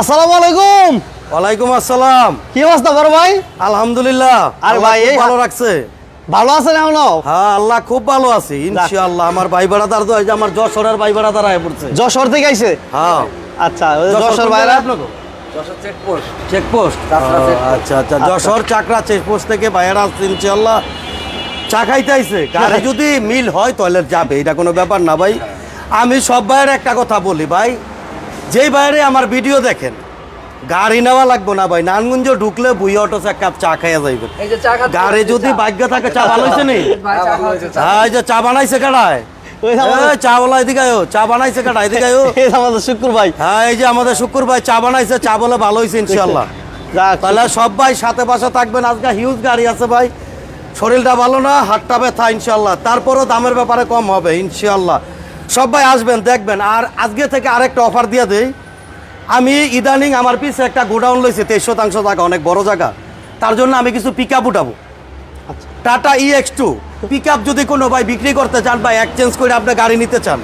আসসালামু আলাইকুম। ওয়ালাইকুম আসসালাম। কি অবস্থা বড় ভাই? আলহামদুলিল্লাহ আরে ভাই, এই ভালো রাখছে। ভালো আছেন এখনও? হ্যাঁ আল্লাহ খুব ভালো আছে ইনশাআল্লাহ। আমার ভাই বেড়াদার তো আমার যশোরের ভাই বেড়াদার আয় পড়ছে। যশোর থেকে আইছে? হ্যাঁ। আচ্ছা যশোর ভাইরা? চেকপোস্ট আচ্ছা আচ্ছা যশোর চাকরা চেকপোস্ট থেকে বাইরে আসছে ইনশাআল্লাহ। চা খাইতে আইছে। গাড়ি যদি মিল হয় তাহলে যাবে এটা কোনো ব্যাপার না ভাই। আমি সব ভাইয়ের একটা কথা বলি ভাই। যেই বাইরে আমার ভিডিও দেখেন গাড়ি নেওয়া লাগবে না ভাই নানগঞ্জ ঢুকলে বুই অটো এক কাপ চা খাইয়া যাইবেন। গাড়ি যদি ভাগ্য থাকে চা ভালো হয়েছে নি? হ্যাঁ যে চা বানাইছে কাটায় চা বলা এদিকে চা বানাইছে কাটা এদিকে আয়ো। এই যে আমাদের শুক্র ভাই। হ্যাঁ এই যে আমাদের শুক্র ভাই চা বানাইছে চা বলে ভালো হয়েছে ইনশাল্লাহ যাক তাহলে সব ভাই সাথে পাশে থাকবেন আজকে হিউজ গাড়ি আছে ভাই। শরীরটা ভালো না হাতটা ব্যথা ইনশাল্লাহ তারপরও দামের ব্যাপারে কম হবে ইনশাল্লাহ সব ভাই আসবেন দেখবেন। আর আজকে থেকে আরেকটা অফার দিয়ে দেই। আমি ইদানিং আমার পিছে একটা গোডাউন লইছি তেইশ শতাংশ জায়গা অনেক বড় জায়গা। তার জন্য আমি কিছু পিক আপ উঠাবো। আচ্ছা। Tata E X two pick up যদি কোনো ভাই বিক্রি করতে চান বা এক্সচেঞ্জ করে আপনি গাড়ি নিতে চান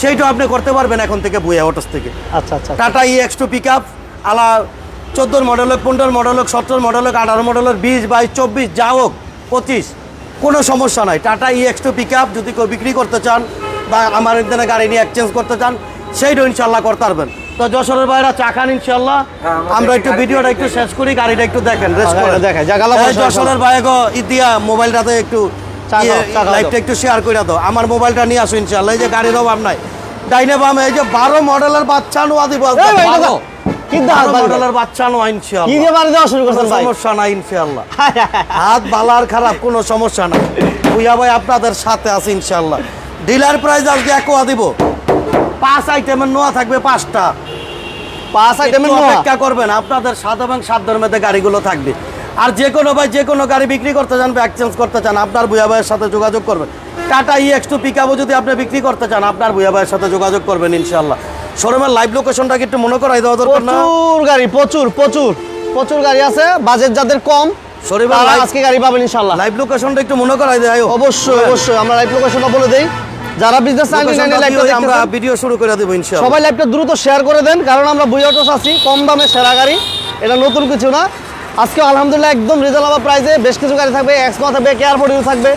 সেইটাও আপনি করতে পারবেন এখন থেকে বুয়া অটোস থেকে। আচ্ছা আচ্ছা। Tata E X two pick up আলা চোদ্দোর মডেল হোক পনেরো মডেল হোক সতেরো মডেল হোক আঠারো মডেল হোক বিশ বাইশ চব্বিশ যা হোক পঁচিশ কোনো সমস্যা নাই। Tata E X two pick up যদি কেউ বিক্রি করতে চান বা আমার এখানে গাড়ি নিয়ে এক্সচেঞ্জ করতে চান সেইটাও ইনশাল্লাহ করতে পারবেন। তো যশোরের বাইরা চা খান ইনশাল্লাহ আমরা একটু ভিডিওটা একটু শেষ করি গাড়িটা একটু দেখেন রেস্ট হ্যাঁ, করে এই ভরসা, যশোরের বাইরে ইতিয়া মোবাইলটাতে একটু লাইভটা একটু শেয়ার করে দাও। আমার মোবাইলটা নিয়ে আসো ইনশাল্লাহ এই যে গাড়ির অভাব নাই। ডাইনে বামে এই যে বারো মডেলের বাচ্চা নোয়া দিব। মডেলের বাচ্চা নোয়া ইনশাল্লাহ শুরু করছেন সমস্যা নাই ইনশাল্লাহ হাত বালার খারাপ কোনো সমস্যা নাই। ভাই আপনাদের সাথে আছে ইনশাল্লাহ ডিলার প্রাইস আজকে একোয়া দিব। পাঁচ আইটেমের নোয়া থাকবে পাঁচটা। পাঁচ আইটেমের অপেক্ষা করবেন আপনাদের সাত এবং সাধ্যের মধ্যে গাড়িগুলো থাকবে। আর যে কোনো ভাই যে কোনো গাড়ি বিক্রি করতে চান বা এক্সচেঞ্জ করতে চান আপনার ভুয়া ভাইয়ের সাথে যোগাযোগ করবেন। টাটা ই এক্স টু পিকআপও যদি আপনি বিক্রি করতে চান আপনার ভুয়া ভাইয়ের সাথে যোগাযোগ করবেন ইনশাল্লাহ শোরুমের লাইভ লোকেশনটাকে একটু মনে করাই দেওয়া দরকার না? প্রচুর গাড়ি প্রচুর প্রচুর প্রচুর গাড়ি আছে বাজেট যাদের কম শরীফের তারা আজকে গাড়ি পাবেন ইনশাল্লাহ লাইভ লোকেশনটা একটু মনে করাই দেয় অবশ্যই অবশ্যই আমরা লাইভ লোকেশনটা বলে দেই। যারা বিজনেস আমরা ভিডিও শুরু করে দেবো সবাই লাইভটা দ্রুত শেয়ার করে দেন কারণ আমরা বুই অটোস আছি কম দামে সেরা গাড়ি এটা নতুন কিছু না। আজকে আলহামদুলিল্লাহ একদম রিজনেবল প্রাইসে বেশ কিছু গাড়ি থাকবে এক্সকোয়া থাকবে কেয়ার ফোর্টিও থাকবে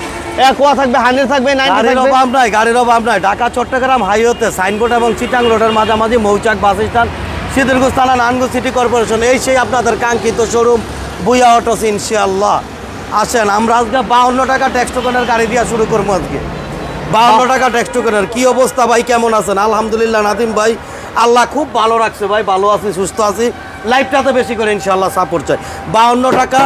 একোয়া থাকবে হান্ড্রেড থাকবে গাড়ির অভাব নাই গাড়ির অভাব নাই। ঢাকা চট্টগ্রাম হাইওয়েতে সাইনবোর্ড এবং চিটাং রোডের মাঝামাঝি মৌচাক বাস স্ট্যান্ড সিদ্দিরগঞ্জ থানা সিটি কর্পোরেশন এই সেই আপনাদের কাঙ্ক্ষিত শোরুম বুয়া অটোস ইনশাল্লাহ আসেন আমরা আজকে বাউন্ন টাকা ট্যাক্স টোকনের গাড়ি দিয়ে শুরু করব আজকে। বাউন্ন টাকা ট্যাক্স টোকনের কি অবস্থা ভাই কেমন আছেন? আলহামদুলিল্লাহ নাদিম ভাই আল্লাহ খুব ভালো রাখছে ভাই ভালো আছি সুস্থ আছি। লাইফটাতে বেশি করে ইনশাল্লাহ সাপোর্ট চাই। বাউন্ন টাকা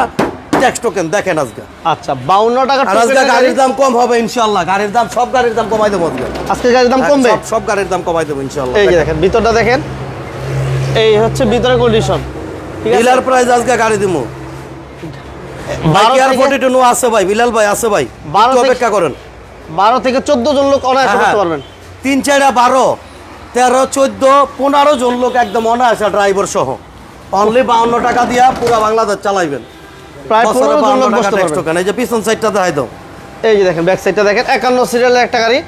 ট্যাক্স টোকেন দেখেন আজকে। আচ্ছা বাউন্ন টাকা আজকে গাড়ির দাম কম হবে ইনশাল্লাহ গাড়ির দাম সব গাড়ির দাম কমাই দেবো আজকে। আজকে গাড়ির দাম কমবে? সব- গাড়ির দাম কমাই দেবো ইনশাল্লাহ এই দেখেন। ভিতরটা দেখেন। এই হচ্ছে ভিতরে কন্ডিশন ডিলার প্রাইস আজকে গাড়ি দিমু। বারো বাইক আর থেকে- ফোর্টি টু আছে ভাই বিলাল ভাই আছে ভাই। বারো অপেক্ষা করেন। বারো থেকে চোদ্দ জন লোক অনায়াসে হ্যাঁ, করতে হ্যাঁ। পারবেন। তিন চারা বারো তেরো চোদ্দ পনেরো জন লোক একদম অনায়াসে ড্রাইভার সহ। অনলি বাউন্ন টাকা দিয়া পুরো বাংলাদেশ চালাইবেন। প্রায় পনেরো জন লোক বসতে পারবেন। এই যে পিছন সাইডটা দেখাই দাও। এই যে দেখেন ব্যাক সাইডটা দেখেন একান্ন সিরিয়ালের একটা গাড়ি।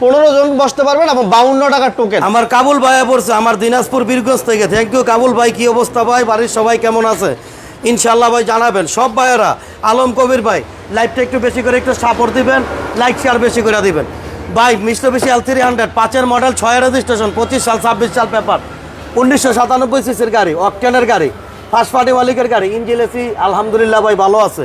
পনেরো জন বসতে পারবেন এবং বাউন্ন টাকার টোকেন আমার কাবুল ভাইয়া পড়ছে আমার দিনাজপুর বীরগঞ্জ থেকে। থ্যাংক ইউ কাবুল ভাই কি অবস্থা ভাই? বাড়ির সবাই কেমন আছে? ইনশাল্লাহ ভাই জানাবেন। সব ভাইয়েরা আলম কবির ভাই লাইভটা একটু বেশি করে একটু সাপোর্ট দিবেন লাইক শেয়ার বেশি করে দিবেন। ভাই মিস্টার বেশি এল থ্রি হান্ড্রেড পাঁচের মডেল ছয় রেজিস্ট্রেশন পঁচিশ সাল ছাব্বিশ সাল পেপার উনিশশো সাতানব্বই সিসির গাড়ি অকটেনের গাড়ি ফার্স্ট পার্টি মালিকের গাড়ি ইঞ্জিল এসি আলহামদুলিল্লাহ ভাই ভালো আছে।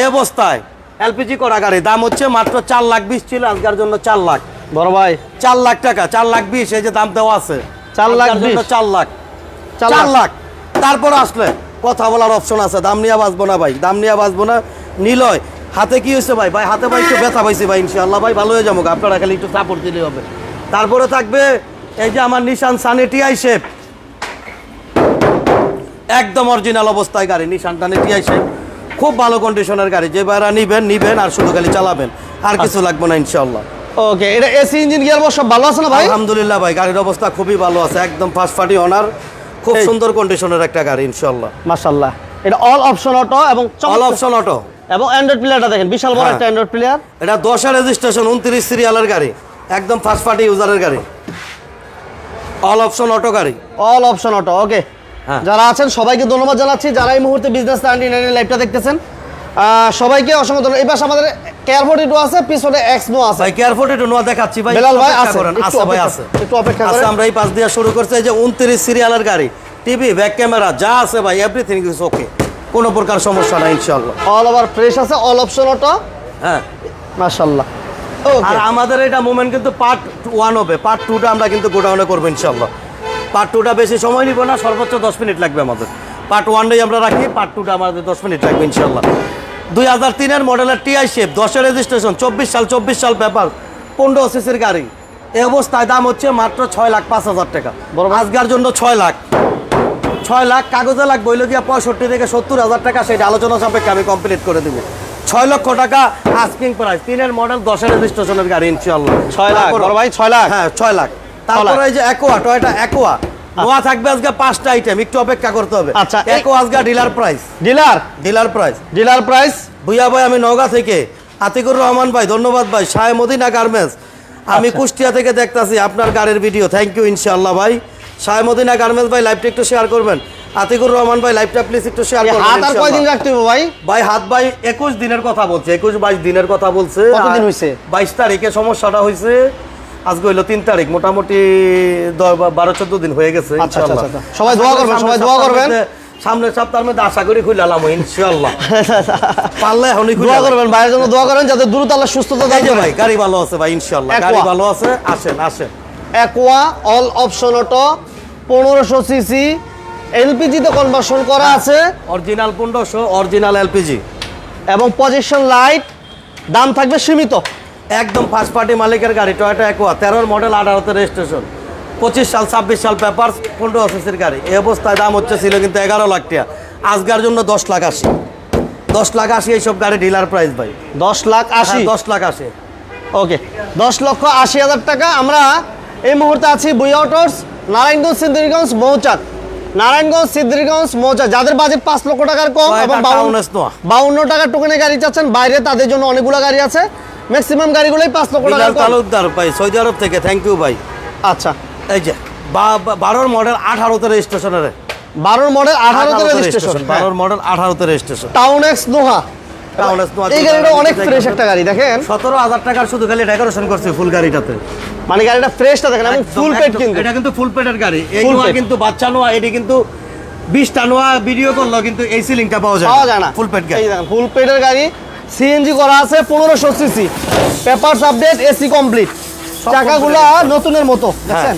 এ অবস্থায় এলপিজি করা গাড়ি দাম হচ্ছে মাত্র চার লাখ বিশ ছিল আজকের জন্য চার লাখ। বড় ভাই। চার লাখ টাকা চার লাখ বিশ এই যে দাম দেওয়া আছে। চার লাখ চার লাখ। চার। লাখ। তারপর আসলে কথা বলার অপশন আছে দাম নিয়ে বাঁচবো না ভাই দাম নিয়ে বাঁচবো না। নিলয় হাতে কি হয়েছে ভাই? ভাই হাতে ভাই একটু ব্যথা পাইছি ভাই ইনশাল্লাহ ভাই ভালো হয়ে যাব আপনারা খালি একটু সাপোর্ট দিলে হবে। তারপরে থাকবে এই যে আমার নিশান সানি টিআই শেপ একদম অরিজিনাল অবস্থায় গাড়ি নিশান টানি টিআই শেপ খুব ভালো কন্ডিশনের গাড়ি যে ভাইরা নিবেন নিবেন আর শুধু খালি চালাবেন আর কিছু লাগবে না ইনশাল্লাহ ওকে এটা এসি ইঞ্জিন গিয়ার সব ভালো আছে না ভাই? আলহামদুলিল্লাহ ভাই গাড়ির অবস্থা খুবই ভালো আছে একদম ফার্স্ট পার্টি অনার খুব সুন্দর কন্ডিশনের একটা গাড়ি ইনশাল্লাহ মাশাল্লাহ এটা অল অপশন অটো এবং অল অপশন অটো এবং অ্যান্ড্রয়েড প্লেয়ারটা দেখেন বিশাল বড় হ্যাঁ। একটা অ্যান্ড্রয়েড প্লেয়ার এটা দশের রেজিস্ট্রেশন উনত্রিশ সিরিয়ালের গাড়ি একদম ফার্স্ট পার্টি ইউজারের গাড়ি। অল অপশন অটো গাড়ি। All option auto okay. যারা আছেন সবাইকে ধন্যবাদ জানাচ্ছি। যারা এই মুহূর্তে বিজনেস নাইনটি নাইনের লাইভটা দেখতেছেন সবাইকে অসংখ্য ধন্যবাদ। এই পাশে আমাদের কেয়ার ফোর্টি টু আছে পিছনে এক্স নো আছে। ভাই কেয়ারফোর্ট একটু নোয়া দেখাচ্ছি ভাই বেলাল ভাই আছে করেন। আছে ভাই আছে। একটু অপেক্ষা আচ্ছা করেন। আমরা এই পাশ দিয়ে শুরু করছি এই যে উনত্রিশ সিরিয়ালের গাড়ি টিভি ব্যাক ক্যামেরা যা আছে ভাই এভরিথিং ইজ ওকে কোনো প্রকার সমস্যা নাই ইনশাল্লাহ অল ওভার ফ্রেশ আছে অল অপশন অটো হ্যাঁ। মাশাআল্লাহ। আর আমাদের এটা মুভমেন্ট কিন্তু পার্ট ওয়ান হবে। পার্ট টুটা আমরা কিন্তু গোডাউনে করব ইনশাল্লাহ পার্ট টুটা বেশি সময় নিব না সর্বোচ্চ দশ মিনিট লাগবে আমাদের। পার্ট ওয়ানটাই আমরা রাখি পার্ট টুটা আমাদের দশ মিনিট লাগবে ইনশাল্লাহ দুই হাজার তিনের মডেলের টিআই শেপ দশের রেজিস্ট্রেশন চব্বিশ সাল চব্বিশ সাল পেপার পনেরো সিসির গাড়ি। এই অবস্থায় দাম হচ্ছে মাত্র ছয় লাখ পাঁচ হাজার টাকা। আজকের জন্য ছয় লাখ। ছয় লাখ কাগজে লাগবে হইল গিয়া পঁয়ষট্টি থেকে সত্তর হাজার টাকা সেটা আলোচনা সাপেক্ষে আমি কমপ্লিট করে দিব। ছয় লক্ষ টাকা আস্কিং প্রাইস তিনের মডেল দশের রেজিস্ট্রেশনের গাড়ি ইনশাল্লাহ ছয় লাখ। ভাই ছয় লাখ? হ্যাঁ ছয় লাখ। তারপরে এই যে একোয়া টয়টা একোয়া নোয়া থাকবে আজকে পাঁচটা আইটেম একটু অপেক্ষা করতে হবে। আচ্ছা, একো আজকে dealer price dealer dealer price dealer price Bhuiyan ভাই আমি নওগাঁ থেকে। আতিকুর রহমান ভাই ধন্যবাদ ভাই। শাহ মদিনা গার্মেন্টস। আমি আচ্ছা। কুষ্টিয়া থেকে দেখতাছি আপনার গাড়ির ভিডিও থ্যাংক ইউ ইনশাআল্লাহ ভাই। শাহ মদিনা গার্মেন্টস ভাই লাইভটা একটু শেয়ার করবেন আতিকুর রহমান ভাই লাইভটা প্লিজ একটু শেয়ার করবেন হাত আর ইনশাআল্লাহ। কয়দিন রাখতে হবে ভাই ভাই হাত ভাই একুশ দিনের কথা বলছে একুশ বাইশ দিনের কথা বলছে কতদিন হইছে? বাইশ তারিখে সমস্যাটা হয়েছে আজকে হইল তিন তারিখ মোটামুটি বারো চোদ্দ দিন হয়ে গেছে আচ্ছা, আচ্ছা, ইনশাআল্লাহ। আচ্ছা। সবাই দোয়া করবেন, সবাই দোয়া করবেন। মধ্যে- সামনের সপ্তাহের মধ্যে আশা করি খুলালাম ইনশাল্লাহ পারলে এখনই দোয়া করবেন ভাইয়ের জন্য দোয়া করেন যাতে দ্রুত আল্লাহ সুস্থতা দান এই যে করেন ভাই গাড়ি ভালো আছে ভাই ইনশাল্লাহ Aqua। গাড়ি ভালো আছে আসেন আসেন অ্যাকোয়া অল অপশন অটো পনেরোশো সিসি এলপিজিতে কনভার্সন করা আছে। অরিজিনাল পনেরোশো অরিজিনাল এলপিজি। এবং পজিশন লাইট দাম থাকবে সীমিত। একদম ফার্স্ট পার্টি মালিকের গাড়ি টয়টা একোয়া তেরোর মডেল আঠারোতে রেজিস্ট্রেশন পঁচিশ সাল ছাব্বিশ সাল পেপার পনেরো অফিসের গাড়ি। এই অবস্থায় দাম হচ্ছে ছিল কিন্তু এগারো লাখ টাকা। আজকের জন্য দশ লাখ আশি। দশ লাখ আশি এইসব গাড়ি ডিলার প্রাইস ভাই। দশ লাখ আশি? হ্যাঁ, দশ লাখ আশি। ওকে দশ লক্ষ আশি হাজার টাকা। আমরা এই মুহূর্তে আছি বুয়া অটোস নারায়ণগঞ্জ সিদ্ধিরগঞ্জ মৌচাক। নারায়ণগঞ্জ সিদ্ধিরগঞ্জ মৌচাক। যাদের বাজেট পাঁচ লক্ষ টাকার কম এবং বাউন্ন টাকার টোকেনে গাড়ি চাচ্ছেন বাইরে তাদের জন্য অনেকগুলো গাড়ি আছে। ম্যাক্সিমাম গাড়িগুলোই পাঁচ লক্ষ টাকার তালুকদার ভাই সৌদি আরব থেকে। থ্যাংক ইউ ভাই। আচ্ছা। এই যে বারোর মডেল আঠারোতে রেজিস্ট্রেশনের বারোর মডেল আঠারোতে রেজিস্ট্রেশন বারোর মডেল আঠারোতে রেজিস্ট্রেশন টাউন এক্স নোহা এসনোয়া এই গাড়িটা অনেক ফ্রেশ একটা গাড়ি দেখেন। সতেরো হাজার টাকার শুধু খালি ডেকোরেশন করছে ফুল গাড়িটাতে। মানে গাড়িটা ফ্রেশটা দেখেন এবং একদম, ফুল পেট কিন্তু। এটা কিন্তু ফুল পেটের গাড়ি। এই। কিন্তু বাচ্চা নোয়া এটি কিন্তু বিশটা নোয়া ভিডিও করল কিন্তু এই সিলিংটা পাওয়া যায় পাওয়া যায় না। ফুল পেট গাড়ি। এই দেখেন ফুল পেটের গাড়ি সিএনজি করা আছে পনেরোশো CC papers update AC complete চাকাগুলা নতুনের মতো দেখছেন?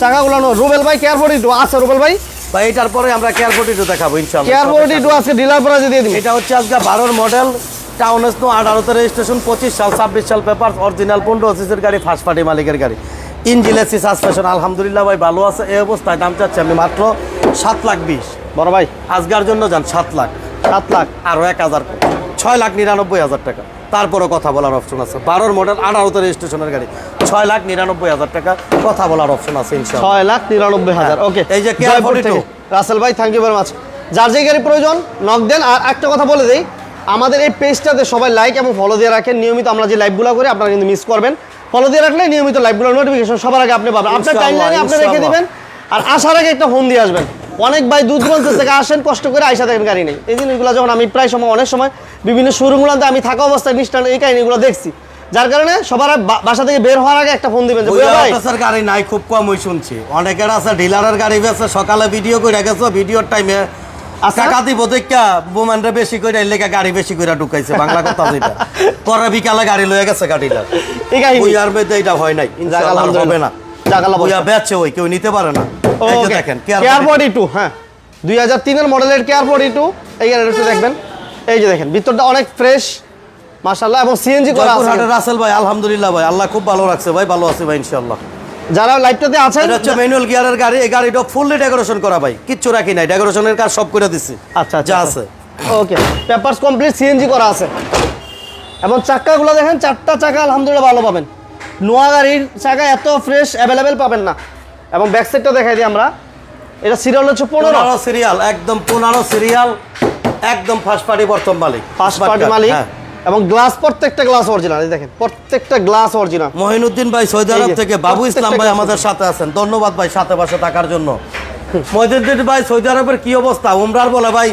চাকাগুলো ন- রুবেল ভাই কেয়ার ফোর্টি টু আছে রুবেল ভাই। বা এটার পরে আমরা কেয়ার ফোর্টি দেখাবো ইনশাল্লাহ কেয়ার ফোর্টি টু আজকে ডিলার প্রাইজে দিয়ে দিন এটা হচ্ছে আজকে বারোর মডেল টাউন এসনো আঠারোতে রেজিস্ট্রেশন পঁচিশ সাল ছাব্বিশ সাল পেপার অরিজিনাল পনেরো অফিসের গাড়ি ফার্স্ট পার্টি মালিকের গাড়ি। ইঞ্জিন এসি সাসপেশন আলহামদুলিল্লাহ ভাই ভালো আছে এই অবস্থায় দাম চাচ্ছি আমি মাত্র সাত লাখ বিশ। বড় ভাই। আজকের জন্য যান সাত লাখ। সাত লাখ আরও এক হাজার ছয় লাখ নিরানব্বই হাজার টাকা। তারপরও কথা বলার অপশন আছে। বারোর মডেল আঠারোতে রেজিস্ট্রেশনের গাড়ি। ছয় লাখ নিরানব্বই হাজার টাকা কথা বলার অপশন আছে ছয় লাখ নিরানব্বই হাজার হ্যাঁ। ওকে এই যে Kia জয়পুর 42 থেকে। রাসেল ভাই থ্যাংক ইউ ভেরি মাচ যার যে গাড়ি প্রয়োজন নক দেন। আর একটা কথা বলে দেই আমাদের এই পেজটাতে সবাই লাইক এবং ফলো দিয়ে রাখেন। নিয়মিত আমরা যে লাইভগুলো করি আপনারা কিন্তু মিস করবেন। ফলো দিয়ে রাখলে নিয়মিত লাইভগুলো নোটিফিকেশন সবার আগে আপনি পাবেন। আপনার ইনশাআল্লাহ, টাইম লাইনে আপনি রেখে। দিবেন। আর আসার আগে একটা ফোন দিয়ে আসবেন। অনেক ভাই দূর দূরান্ত থেকে আসেন কষ্ট করে আইসা দেখেন গাড়ি নেই এই জিনিসগুলো যখন আমি প্রায় সময় অনেক সময় বিভিন্ন শোরুমগুলোতে আমি থাকা অবস্থায় নিষ্ঠান এই কাহিনীগুলো দেখছি। যার কারণে সবার বাসা থেকে বের হওয়ার আগে একটা ফোন দিবেন যে বুয়া "বুয়া ভাই। অটোসের গাড়ি নাই খুব কমই শুনছি। অনেকের আছে ডিলারের গাড়ি বেছে সকালে ভিডিও করে গেছো ভিডিওর টাইমে বেশি করে গাড়ি বেশি করে ঢুকাইছে বাংলা কথা যেটা। পরে বিকালে গাড়ি লয়ে গেছে গাড়িটা বুইয়ার মধ্যে এটা হয় নাই হবে না। ওই কেউ নিতে পারে না। ওকে দেখেন কেয়ার ফোর্টি টু হ্যাঁ। দুই হাজার তিনের মডেলের কেয়ার ফোর্টি টু এই গাড়িটা দেখবেন। এই যে দেখেন ভিতরটা অনেক ফ্রেশ মাশাল্লাহ এবং সিএনজি করা আছে। রাসেল ভাই আলহামদুলিল্লাহ ভাই আল্লাহ খুব ভালো রাখছে ভাই ভালো আছে ভাই ইনশাআল্লাহ। যারা লাইভটাতে আছেন এটা হচ্ছে ম্যানুয়াল গিয়ারের গাড়ি এই গাড়িটা ফুললি ডেকোরেশন করা ভাই কিচ্ছু রাখি নাই ডেকোরেশনের কাজ সব করে দিছি। আচ্ছা যা আচ্ছা। আছে। ওকে পেপারস কমপ্লিট সিএনজি করা আছে। এবং চাক্কাগুলো দেখেন চারটা চাকা আলহামদুলিল্লাহ ভালো পাবেন। নোয়া গাড়ির চাকা এত ফ্রেশ অ্যাভেলেবেল পাবেন না। এবং ব্যাক সাইডটা দেখাই দিই আমরা। এটা সিরিয়াল হচ্ছে পনেরো। সিরিয়াল একদম পনেরো সিরিয়াল একদম ফার্স্ট পার্টি প্রথম মালিক। ফার্স্ট পার্টি মালিক। হ্যাঁ। এবং গ্লাস প্রত্যেকটা গ্লাস অরিজিনাল দেখেন প্রত্যেকটা গ্লাস অরিজিনাল মহিনুদ্দিন ভাই সৌদি আরব থেকে বাবু ইসলাম ভাই আমাদের সাথে আছেন। ধন্যবাদ ভাই সাথে পাশে থাকার জন্য। মহিনুদ্দিন ভাই সৌদি আরবের কি অবস্থা? উমরার বলে ভাই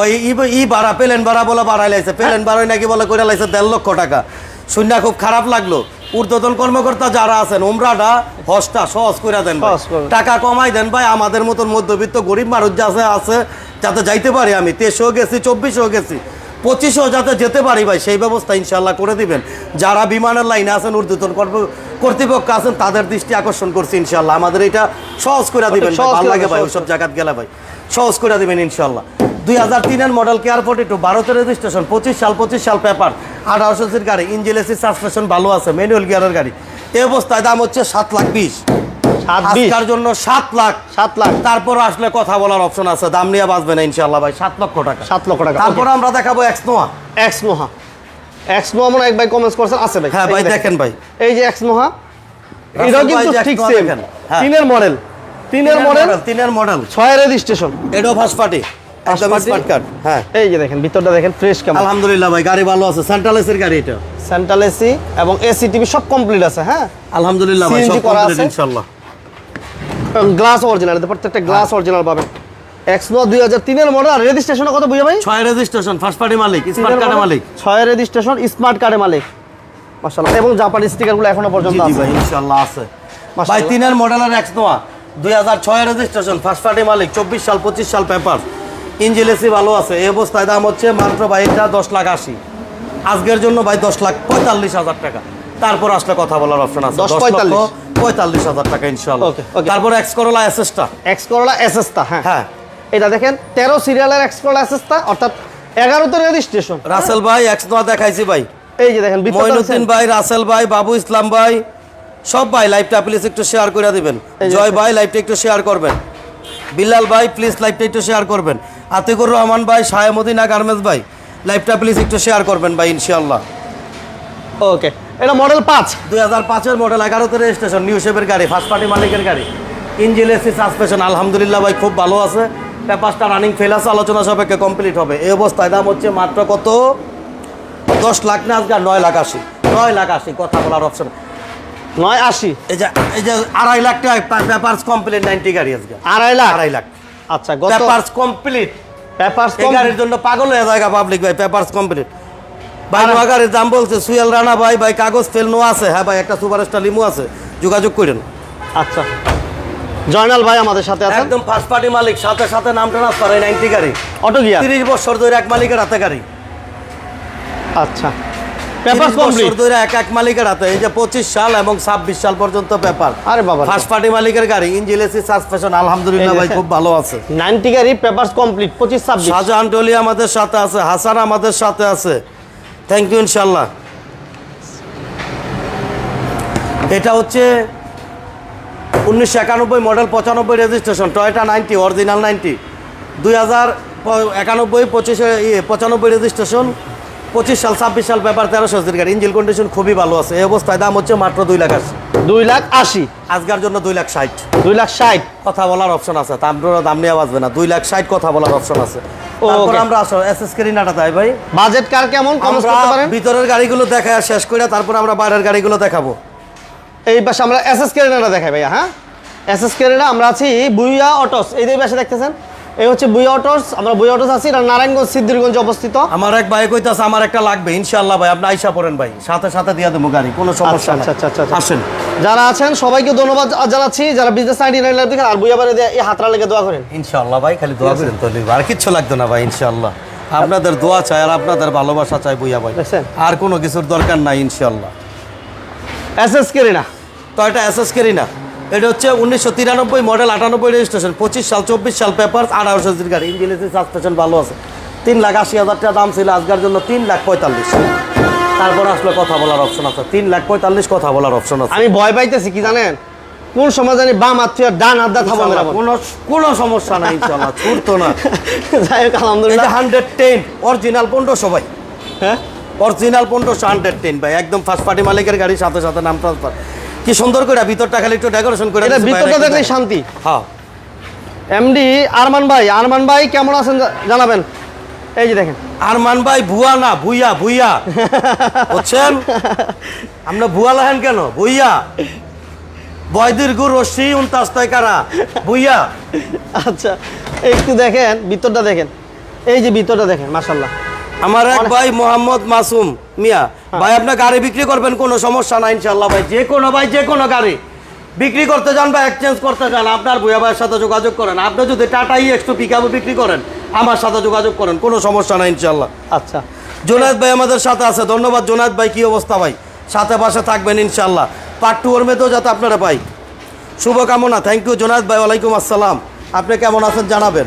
ওই ই ই ভাড়া প্লেন ভাড়া বলে বাড়াই লাইছে। প্লেন ভাড়াই নাকি বলে করে লাইছে দেড় লক্ষ টাকা। শুনে খুব খারাপ লাগল। ঊর্ধ্বতন কর্মকর্তা যারা আছেন উমরাটা হজটা সহজ করে দেন। টাকা কমাই দেন ভাই আমাদের মতন মধ্যবিত্ত গরিব মানুষ যাতে আছে যাতে যাইতে পারি আমি। তেইশেও গেছি চব্বিশেও গেছি পঁচিশেও যাতে যেতে পারি ভাই সেই ব্যবস্থা ইনশাল্লাহ করে দিবেন। যারা বিমানের লাইনে আছেন ঊর্ধ্বতন কর্ম- কর্তৃপক্ষ আছেন তাদের দৃষ্টি আকর্ষণ করছি ইনশাল্লাহ আমাদের এটা সহজ করে দিবেন। ভালো লাগে ভাই ওইসব জায়গাত গেলে ভাই। সহজ করে দিবেন ইনশাল্লাহ দুই হাজার তিনের মডেল কেয়ার ফোর্টি টু ভারতের রেজিস্ট্রেশন পঁচিশ সাল পঁচিশ সাল পেপার আঠারোশো সির গাড়ি ইঞ্জিন এসি সাসপেনশন ভালো আছে ম্যানুয়াল গিয়ারের গাড়ি। এই অবস্থায় দাম হচ্ছে সাত লাখ বিশ। আজকার জন্য সাত লাখ। সাত লাখ। তারপর আসলে কথা বলার অপশন আছে দাম নিয়ে বাঁচবে না ইনশাল্লাহ ভাই সাত লক্ষ টাকা। সাত লক্ষ টাকা তারপর আমরা দেখাবো X Noah X Noah X Noah মনে এক ভাই কমেন্টস করছেন আছে ভাই। হ্যাঁ ভাই দেখেন। ভাই। এই যে এক্স নোহা এটাও কিন্তু ঠিক নোহা সেম হ্যাঁ। তিনের মডেল তিনের মডেল তিনের মডেল ছয় রেজিস্ট্রেশন এডো ফার্স্ট পার্টি একদম party? স্মার্ট কার্ড হ্যাঁ। এই যে দেখেন ভিতরটা দেখেন ফ্রেশ কেমন। আলহামদুলিল্লাহ ভাই গাড়ি ভালো আছে। সেন্ট্রাল এসির গাড়ি এটা। সেন্ট্রাল এসি এবং এসি টিভি সব কমপ্লিট আছে হ্যাঁ? আলহামদুলিল্লাহ ভাই সব কমপ্লিট ইনশাআল্লাহ। গ্লাস অরিজিনাল প্রত্যেকটা গ্লাস অরিজিনাল পাবেন। এক্স দুই হাজার তিনের মডেল আর রেজিস্ট্রেশন কত বুঝে ভাই? ছয় রেজিস্ট্রেশন ফার্স্ট পার্টি মালিক স্মার্ট কার্ডের মালিক। ছয় রেজিস্ট্রেশন স্মার্ট কার্ডের মালিক। মাশাআল্লাহ এবং জাপানি স্টিকারগুলো এখনও পর্যন্ত আছে। ভাই ইনশাআল্লাহ আছে। মাশাআল্লাহ। ভাই তিনের মডেলের এক্স নোয়া দুই হাজার ছয় রেজিস্ট্রেশন ফার্স্ট পার্টি মালিক চব্বিশ সাল পঁচিশ সাল পেপার ইঞ্জিন এসি ভালো আছে। এই অবস্থায় দাম হচ্ছে মাত্র ভাই এটা দশ লাখ আশি। আজকের জন্য ভাই দশ লাখ পঁয়তাল্লিশ হাজার টাকা। তারপর আসলে কথা বলার অপশন আছে। 10 লক্ষ 45 পঁয়তাল্লিশ হাজার টাকা okay. তারপর এক্স করোলা এসএসটা এক্স করোলা এসএসটা হ্যাঁ। হ্যাঁ। এটা দেখেন তেরো সিরিয়ালের এক্স করোলা এসএসটা অর্থাৎ এগারোতে রেজিস্ট্রেশন রাসেল ভাই এক্স নোয়া দেখাইছি ভাই। এই যে দেখেন দেখছেন? ভাই রাসেল ভাই বাবু ইসলাম ভাই সব ভাই লাইভটা প্লিজ একটু শেয়ার করে দিবেন। জয় ভাই লাইভটা একটু শেয়ার করবেন। বিল্লাল ভাই প্লিজ লাইভটা একটু শেয়ার করবেন। আতিকুর রহমান ভাই শাহেমদিনা গার্মেন্টস ভাই। লাইভটা প্লিজ একটু শেয়ার করবেন ভাই ইনশাআল্লাহ। ওকে এটা মডেল পাঁচ। দুই হাজার পাঁচের মডেল এগারোতে রেজিস্ট্রেশন নিউ শেপের গাড়ি ফার্স্ট পার্টি মালিকের গাড়ি। ইঞ্জিন এসি সাসপেশন আলহামদুলিল্লাহ ভাই খুব ভালো আছে। পেপারসটা রানিং ফেল আছে আলোচনা সাপেক্ষে কমপ্লিট হবে। এই অবস্থায় দাম হচ্ছে মাত্র কত? দশ লাখ না আজকে নয় লাখ আশি। নয় লাখ আশি কথা বলার অপশন নয় আশি। এই যে এই যে আড়াই লাখ টাকা পেপারস কমপ্লিট নাইনটি গাড়ি আজকে। আড়াই লাখ? আড়াই লাখ। আচ্ছা পেপারস কমপ্লিট পেপারস গাড়ির জন্য পাগল হয়ে যায় পাবলিক ভাই পেপারস কমপ্লিট ভাই নোয়া গাড়ির দাম বলছে সুয়েল রানা ভাই ভাই কাগজ ফেল নো আছে। হ্যাঁ ভাই একটা সুপার স্টার লিমু আছে। যোগাযোগ করেন। আচ্ছা। জয়নাল ভাই আমাদের সাথে আছেন? একদম ফার্স্ট পার্টি মালিক সাথে সাথে নাম ট্রান্সফার এই নাইনটি গাড়ি। Auto gear? তিরিশ বছর ধরে এক মালিকের হাতে গাড়ি। আচ্ছা। পেপারস 30 বছর কমপ্লিট ধরে এক এক মালিকের হাতে এই যে পঁচিশ সাল এবং ছাব্বিশ সাল পর্যন্ত পেপার আরে বাবা। ফার্স্ট পার্টি মালিকের গাড়ি ইঞ্জিন এসি সাসপেশন আলহামদুলিল্লাহ ভাই খুব ভালো আছে। নাইনটি গাড়ি পেপারস কমপ্লিট পঁচিশ ছাব্বিশ। শাহজাহান টলি আমাদের সাথে আছে হাসান আমাদের সাথে আছে। থ্যাংক ইউ এটা হচ্ছে উনিশশো একানব্বই মডেল পঁচানব্বই registration Toyota ninety original ninety. দুই হাজার একানব্বই পঁচিশে ইয়ে পঁচানব্বই রেজিস্ট্রেশন পঁচিশ সাল ছাব্বিশ সাল পেপার তেরোশো হাজার গাড়ি ইঞ্জিন কন্ডিশন খুবই ভালো আছে। এই অবস্থায় দাম হচ্ছে মাত্র দুই লাখ আশি। দুই লাখ আশি? আজকার জন্য দুই লাখ ষাট। দুই লাখ ষাট? কথা বলার অপশন আছে। দাম দাম নিয়ে বাঁচবে না। দুই লাখ ষাট কথা বলার অপশন আছে। তারপর আমরা আসো এস এস কেরিনাটা তাই ভাই। বাজেট কার কেমন? কমেন্ট আমরা করতে পারেন। ভিতরের গাড়িগুলো দেখা শেষ করে তারপর আমরা বাইরের গাড়িগুলো দেখাবো। এই পাশে আমরা এসএস কেরিনাটা দেখাই ভাইয়া হ্যাঁ? এসএস কেরিনা আমরা আছি বুইয়া অটোস। এই যে পাশে দেখতেছেন? এই হচ্ছে বুইয়া অটোস আমরা বুইয়া অটোস আছি এটা নারায়ণগঞ্জ সিদ্ধিরগঞ্জে অবস্থিত। আমার এক ভাই কইতাছে আমার একটা লাগবে ইনশাআল্লাহ ভাই আপনি আইসা পড়েন ভাই সাথে সাথে দিয়ে দেবো গাড়ি কোনো সমস্যা আচ্ছা, নাই। আচ্ছা, আচ্ছা, আচ্ছা। আসেন। যারা আছেন সবাইকে ধন্যবাদ জানাচ্ছি যারা বিজনেস আইডি নাইন দেখেন আর বুইয়া বাড়ি দিয়ে এই হাতরা লেগে দোয়া করেন। ইনশাআল্লাহ ভাই খালি দোয়া করেন তো আর কিচ্ছু লাগতো না ভাই ইনশাআল্লাহ। আপনাদের দোয়া চাই আর আপনাদের ভালোবাসা চাই বুইয়া ভাই। আর কোনো কিছুর দরকার নাই ইনশাআল্লাহ। এসএস কেরিনা তো এটা এসএস করি না এটা হচ্ছে উনিশশো তিরানব্বই মডেল আটানব্বই রেজিস্ট্রেশন পঁচিশ সাল চব্বিশ সাল পেপার আঠারোশো জির গাড়ি ইঞ্জিন এসি সাসপেশন ভালো আছে। তিন লাখ আশি হাজার টাকা দাম ছিল আজকের জন্য তিন লাখ পঁয়তাল্লিশ। তারপর আসলে কথা বলার অপশন আছে। তিন লাখ পঁয়তাল্লিশ কথা বলার অপশন আছে। আমি ভয় পাইতেছি কি জানেন? কোন সময় জানি বাম আত্মীয় ডান আড্ডা মেরাবো কোনো কোনো সমস্যা নাই ইনশাল্লাহ ছুটতো না। যাই হোক আলহামদুলিল্লাহ। হান্ড্রেড টেন অরিজিনাল পনেরোশো সবাই হ্যাঁ? অরিজিনাল পনেরোশো হান্ড্রেড টেন ভাই একদম ফার্স্ট পার্টি মালিকের গাড়ির সাথে সাথে নাম ট্রান্সফার কি সুন্দর করে ভিতরটা খালি একটু ডেকোরেশন করে এটা ভিতরটা দেখেন। শান্তি। হ্যাঁ। এমডি আরমান ভাই আরমান ভাই কেমন আছেন জানাবেন। এই যে দেখেন। আরমান ভাই ভুয়া না ভুইয়া ভুইয়া। বুঝছেন? আমরা ভুয়া লাহেন কেন? ভুইয়া। বয়দির গু রশ্মি উনতাস কারা? ভুইয়া। আচ্ছা একটু দেখেন ভিতরটা দেখেন। এই যে ভিতরটা দেখেন মাশাল্লাহ আমার এক ভাই মোহাম্মদ মাসুম মিয়া। ভাই আপনার গাড়ি বিক্রি করবেন কোনো সমস্যা না ইনশাল্লাহ ভাই। যে কোনো ভাই যে কোনো গাড়ি। বিক্রি করতে যান বা এক্সচেঞ্জ করতে যান আপনার ভুয়া ভাইয়ের সাথে যোগাযোগ করেন। আপনি যদি টাটা একটু পিক বিক্রি করেন আমার সাথে যোগাযোগ করেন কোনো সমস্যা না ইনশাল্লাহ আচ্ছা। জোনায়দ ভাই আমাদের সাথে আছে। ধন্যবাদ জোনায়দ ভাই কি অবস্থা ভাই? সাথে পাশে থাকবেন ইনশাল্লাহ পার্ট টু ওর মেতেও যাতে আপনারা পাই। শুভকামনা থ্যাংক ইউ জোনায়দ ভাই ওয়ালাইকুম আসসালাম। আপনি কেমন আছেন জানাবেন?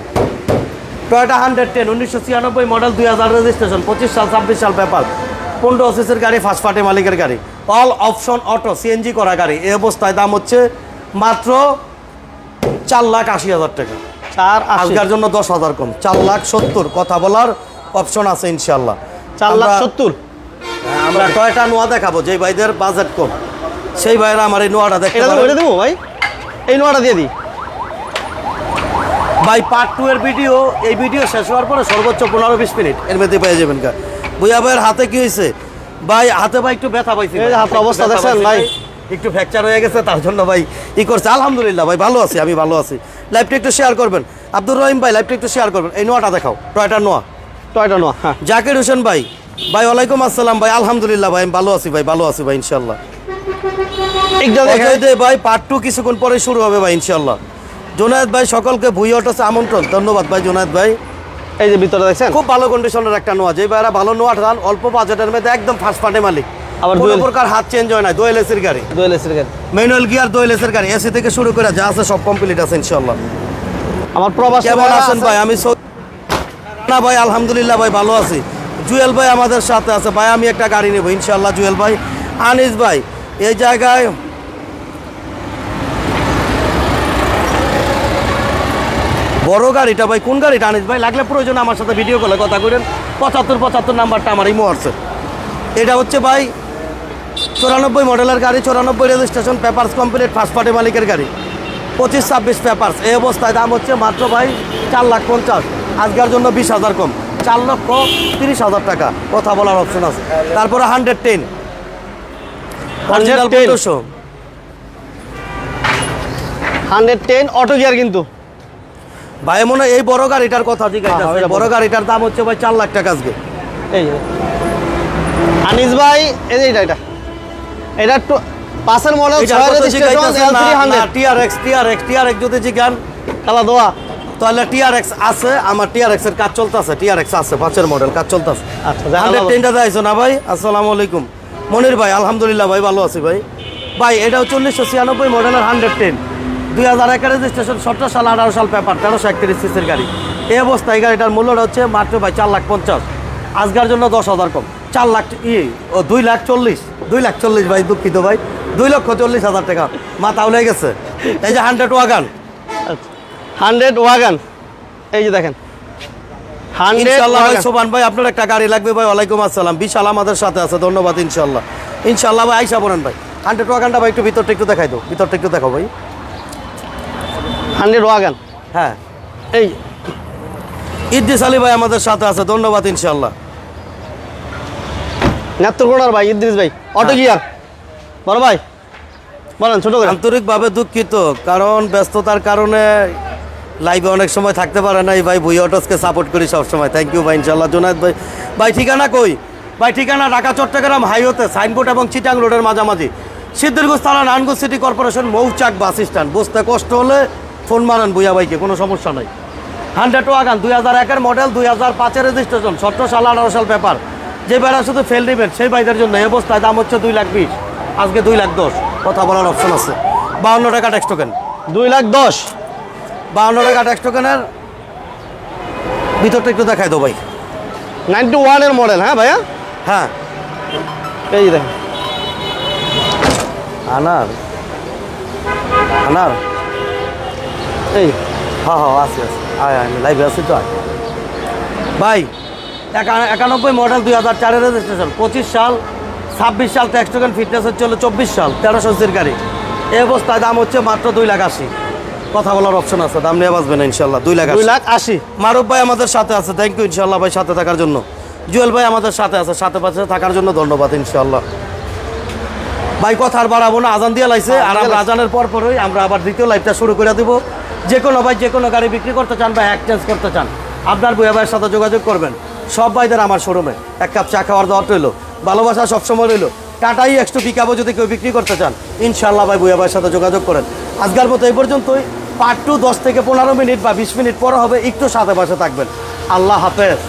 টয়োটা হান্ড্রেড টেন উনিশশো ছিয়ানব্বই মডেল দুই হাজার রেজিস্ট্রেশন পঁচিশ সাল ছাব্বিশ সাল পেপার পনেরো অফিসের গাড়ি ফার্স্ট পার্টি মালিকের গাড়ি অল অপশন অটো সিএনজি করা গাড়ি এই অবস্থায় দাম হচ্ছে মাত্র চার লাখ আশি হাজার টাকা। চার আজকের জন্য দশ হাজার কম চার লাখ সত্তর কথা বলার অপশন আছে ইনশাল্লাহ চার লাখ সত্তর? হ্যাঁ, আমরা টয়টা নোয়া দেখাবো যে ভাইদের বাজেট কম সেই ভাইরা আমার এই নোয়াটা দেবো ভাই? এই নোয়াটা দিয়ে দিই। ভাই পার্ট টু এর ভিডিও এই ভিডিও শেষ হওয়ার পরে সর্বোচ্চ পনেরো বিশ মিনিট। এর মধ্যে পেয়ে যাবেন গা। বুয়া ভাইয়ের হাতে কি হয়েছে? ভাই হাতে ভাই একটু ব্যথা পাইছি। একটু অবস্থা দেখছেন? ভাই? একটু ফ্র্যাকচার হয়ে গেছে তার জন্য ভাই ই করছে। আলহামদুলিল্লাহ ভাই ভালো আছি আমি ভালো আছি। লাইভটা একটু শেয়ার করবেন। আব্দুর রহিম ভাই লাইভটা একটু শেয়ার করবেন। এই নোয়াটা দেখাও টয়টা নোয়া। টয়টা নোয়া হ্যাঁ। জাকির হোসেন ভাই ভাই ওয়ালাইকুম আসসালাম ভাই আলহামদুলিল্লাহ ভাই আমি ভালো আছি ভাই ভালো আছি ভাই ইনশাল্লাহ ভাই পার্ট টু কিছুক্ষণ পরে শুরু হবে ভাই ইনশাল্লাহ জোনায়েদ ভাই সকলকে ভুই অটোসে আমন্ত্রণ। ধন্যবাদ ভাই জোনায়েদ ভাই। এই যে ভিতরটা দেখছেন? খুব ভালো কন্ডিশনের একটা নোয়া। যে ভাইরা ভালো নোয়া টান অল্প বাজেটের মধ্যে একদম ফার্স্ট পার্টি মালিক। আবার dual- প্রকার হাত চেঞ্জ হয় না দোয়েল এসির গাড়ি। দোয়েল এসির গাড়ি। ম্যানুয়াল গিয়ার দোয়েল এসির গাড়ি। এসি থেকে শুরু করে যা আছে সব কমপ্লিট আছে ইনশাল্লাহ আমার প্রবাসী কেমন আছেন আছে। ভাই? আমি না ভাই আলহামদুলিল্লাহ ভাই ভালো আছি। জুয়েল ভাই আমাদের সাথে আছে। ভাই আমি একটা গাড়ি নেব। ইনশাল্লাহ জুয়েল ভাই। আনিস ভাই এই জায়গায় বড় গাড়িটা ভাই কোন গাড়িটা আনিস ভাই? লাগলে প্রয়োজন আমার সাথে ভিডিও কলে কথা করেন পঁচাত্তর পঁচাত্তর নাম্বারটা আমার ইমো আছে এটা হচ্ছে ভাই চুরানব্বই মডেলের গাড়ি চুরানব্বই registration papers complete first party মালিকের গাড়ি। পঁচিশ ছাব্বিশ পেপার্স। এই অবস্থায় দাম হচ্ছে মাত্র ভাই চার লাখ পঞ্চাশ। আজকের জন্য বিশ হাজার কম। চার লক্ষ তিরিশ হাজার টাকা। কথা বলার অপশন আছে। তারপরে hundred ten 110 hundred ten auto gear কিন্তু। ভাই মনে হয় এই বড় গাড়িটার কথা ঠিক হ্যাঁ, হ্যাঁ, আছে এটা বড়। গাড়িটার দাম হচ্ছে ভাই চার লাখ টাকা আজকে। এই আনিস ভাই এই যে এটা এটা। এটা একটু পাশের মডেল টিআরএক্স টিআরএক্স টিআরএক্স যদি জিজ্ঞান কালা দোয়া। তাহলে টিআরএক্স আছে আমার টিআরএক্স এর কাজ চলতেছে টিআরএক্স আছে পাঁচের মডেল কাজ চলতেছে। আচ্ছা টেনটা যাইছো না ভাই? আসসালামু আলাইকুম। মনির ভাই আলহামদুলিল্লাহ ভাই ভালো আছি ভাই। ভাই এটাও চল্লিশশো ছিয়ানব্বই মডেলের হান্ড্রেড টেন দুই হাজার একের রেজিস্ট্রেশন সতেরো সাল আঠারো সাল পেপার তেরোশো একত্রিশ সিসির গাড়ি। এই অবস্থায় এই গাড়িটার মূল্যটা হচ্ছে মাত্র ভাই চার লাখ পঞ্চাশ। আজকের জন্য দশ হাজার কম। চার লাখ ই ও দুই লাখ চল্লিশ। দুই লাখ চল্লিশ ভাই দুঃখিত ভাই। দুই লক্ষ চল্লিশ হাজার টাকা। মাথা উলে গেছে। এই যে হান্ড্রেড ওয়াগান। Hundred wagon. এই যে দেখেন। ইনশাল্লাহ ভাই সোবান ভাই আপনার একটা গাড়ি লাগবে ভাই ওয়ালাইকুম আসসালাম। বিশাল আমাদের সাথে আছে ধন্যবাদ ইনশাল্লাহ ইনশাল্লাহ ভাই আইসা বলেন ভাই। হান্ড্রেড ওয়াগানটা ভাই একটু ভিতরটা একটু দেখাই দো ভিতরটা একটু দেখাও ভাই। হান্ড্রেড ওয়াগান হ্যাঁ। এই। ইদ্দিস আলী ভাই আমাদের সাথে আছে ধন্যবাদ ইনশাল্লাহ নেত্রকোনার ভাই ইদ্রিস ভাই অটো হ্যাঁ। গিয়ার। বড় ভাই বলেন ছোট করে। আন্তরিকভাবে দুঃখিত কারণ ব্যস্ততার কারণে লাইভে অনেক সময় থাকতে পারে নাই। ভাই ভুই অটোসকে সাপোর্ট করি সবসময়। থ্যাংক ইউ ভাই ইনশাল্লাহ জোনায়দ ভাই ভাই ঠিকানা কই? ভাই ঠিকানা ঢাকা চট্টগ্রাম হাইওয়েতে সাইনবোর্ড এবং চিটাং রোডের মাঝামাঝি। সিদ্ধিরগুজ থানা নানগুজ city corporation Mouchak bus stand বুঝতে কষ্ট হলে ফোন মারেন বুয়া ভাইকে কোনো সমস্যা নাই। হান্ড্রেড ওয়াগান দুই হাজার একের মডেল দুই হাজার পাঁচের রেজিস্ট্রেশন সতেরো সাল আঠারো সাল পেপার যে বেড়া শুধু ফেল নেবেন সেই ভাইদের জন্য এই অবস্থায় দাম হচ্ছে দুই লাখ বিশ। আজকে দুই লাখ দশ। কথা বলার অপশন আছে। বাউন্ন টাকা ট্যাক্স টোকেন দুই লাখ দশ। বাউন্ন টাকা ট্যাক্স টোকেনের ভিতরটা একটু দেখাই দাও ভাই। নাইনটি ওয়ানের মডেল হ্যাঁ ভাইয়া? হ্যাঁ। এই যে দেখেন। আনার। আনার। এই হ্যাঁ হ্যাঁ আছি আছি। আয় আমি লাইভে আছি তো আয়। ভাই একা- একানব্বই মডেল দুই হাজার চারের রেজিস্ট্রেশন পঁচিশ সাল ছাব্বিশ সাল ট্যাক্স টোকেন ফিটনেস হচ্ছে হলো চব্বিশ সাল তেরোশো সির গাড়ি। এই অবস্থায় দাম হচ্ছে মাত্র দুই লাখ আশি। কথা বলার অপশন আছে দাম নিয়ে বাঁচবেন ইনশাল্লাহ দুই লাখ দুই লাখ আশি। মারুফ ভাই আমাদের সাথে আছে থ্যাংক ইউ ইনশাল্লাহ ভাই সাথে থাকার জন্য। জুয়েল ভাই আমাদের সাথে আছে সাথে পাশে থাকার জন্য ধন্যবাদ ইনশাল্লাহ। ভাই কথা আর বাড়াবো না আজান দিয়ে লাইছে আর আমরা আজানের পর পরই আমরা আবার দ্বিতীয় লাইভটা শুরু করে দিব। যে কোনো ভাই, যে কোনো গাড়ি বিক্রি করতে চান বা এক্সচেঞ্জ করতে চান, আপনার বইয়া ভাইয়ের সাথে যোগাযোগ করবেন। সব ভাইদের আমার শোরুমে। এক কাপ চা খাওয়ার দাওয়াত রইল। ভালোবাসা সবসময় রইল। টাটাই একটু পিকাবো যদি কেউ বিক্রি করতে চান ইনশাল্লাহ ভাই বইয়া ভাইয়ের সাথে যোগাযোগ করেন। আজকাল মতো এই পর্যন্তই। পার্ট টু দশ থেকে পনেরো মিনিট বা বিশ মিনিট পরে হবে। একটু সাথে পাশে থাকবেন। আল্লাহ হাফেজ।